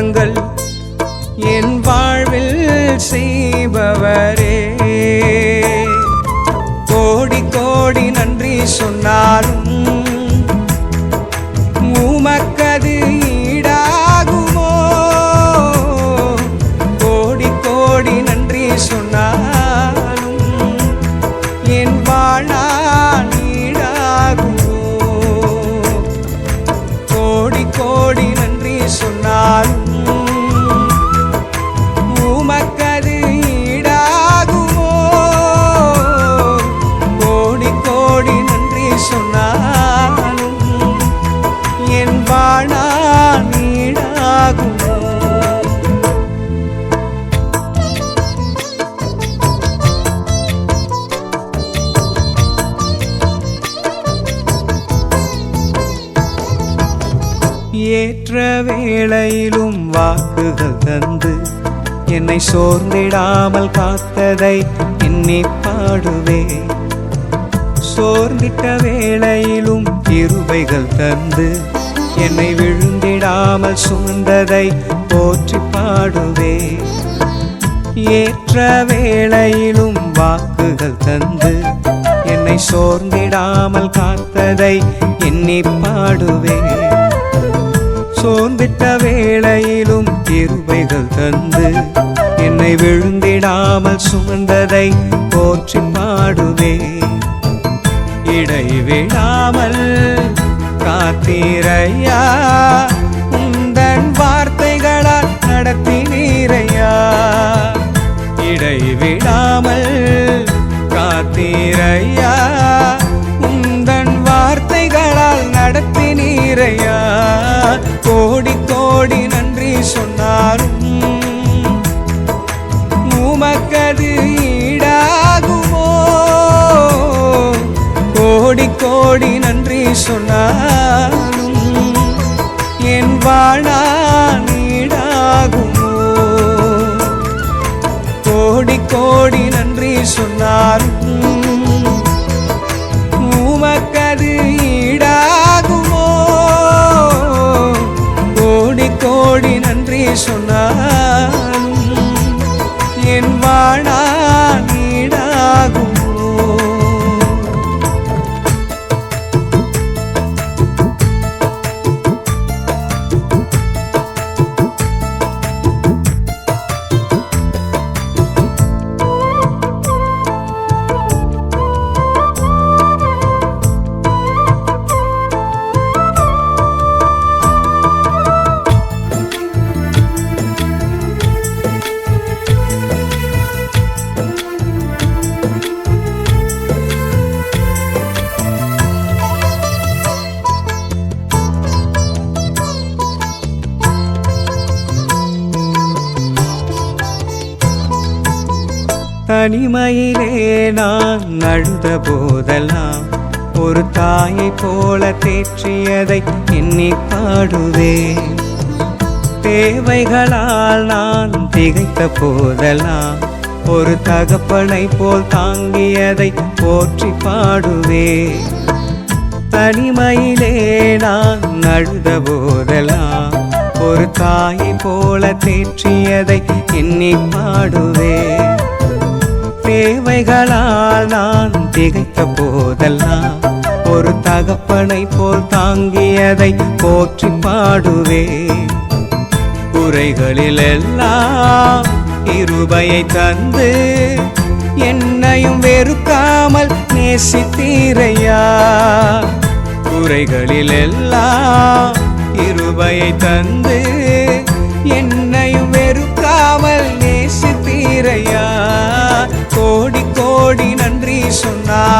அற்புதங்கள் என் வாழ்வில் செய்பவரே. கோடி கோடி நன்றி சொன்னாலும் ஏற்ற வேளையிலும் வாக்குகள் தந்து என்னை சோர்ந்திடாமல் காத்ததை எண்ணி பாடுவே. சோர்ந்திட்ட வேளையிலும் இருவைகள் தந்து என்னை விழுந்திடாமல் சுமந்ததை போற்றி பாடுவே. ஏற்ற வேளையிலும் வாக்குகள் தந்து என்னை சோர்ந்திடாமல் காத்ததை எண்ணி பாடுவேன் சோர்ந்திட்ட வேளையிலும் கிருபைகள் தந்து என்னை விழுந்திடாமல் சுமந்ததை போற்றி பாடுவே இடைவிடாமல் காத்தீரையா உந்தன் வார்த்தைகளால் நடத்தினீரையா. இடைவிடாமல் காத்தீரையா நன்றி சொன்னாலும் என் வாழ்நாள் ஈடாகுமோ? கோடி கோடி நன்றி சொன்னாலும் தனிமையிலே நான் அழுத போதெல்லாம் ஒரு தாயை போல தேற்றியதை எண்ணி பாடுவே தேவைகளால் நான் திகைத்த போதெல்லாம் ஒரு தகப்பனை போல் தாங்கியதை போற்றி பாடுவே தனிமையிலே நான் அழுத போதெல்லாம் ஒரு தாயை போல தேற்றியதை எண்ணி பாடுவே தேவைகளால் நான் திகைத்த போதெல்லாம் ஒரு தகப்பனை போல் தாங்கியதை போற்றி பாடுவே குறைகளில் எல்லாம் இருபையை தந்து என்னையும் வெறுக்காமல் நேசித்தீரையா? குறைகளில் எல்லாம் இருபையை தந்து சொன்னாலும்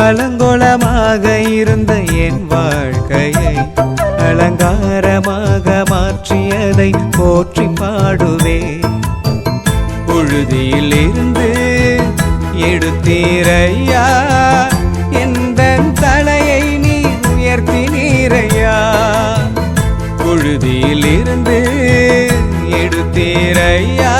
அலங்கோலமாக இருந்த என் வாழ்க்கையை அலங்காரமாக மாற்றியதை போற்றி பாடுவே புழுதியில் இருந்து எடுத்தீரையா? எந்த தலையை நீ உயர்த்தினீரையா? புழுதியில் இருந்து எடுத்தீரையா?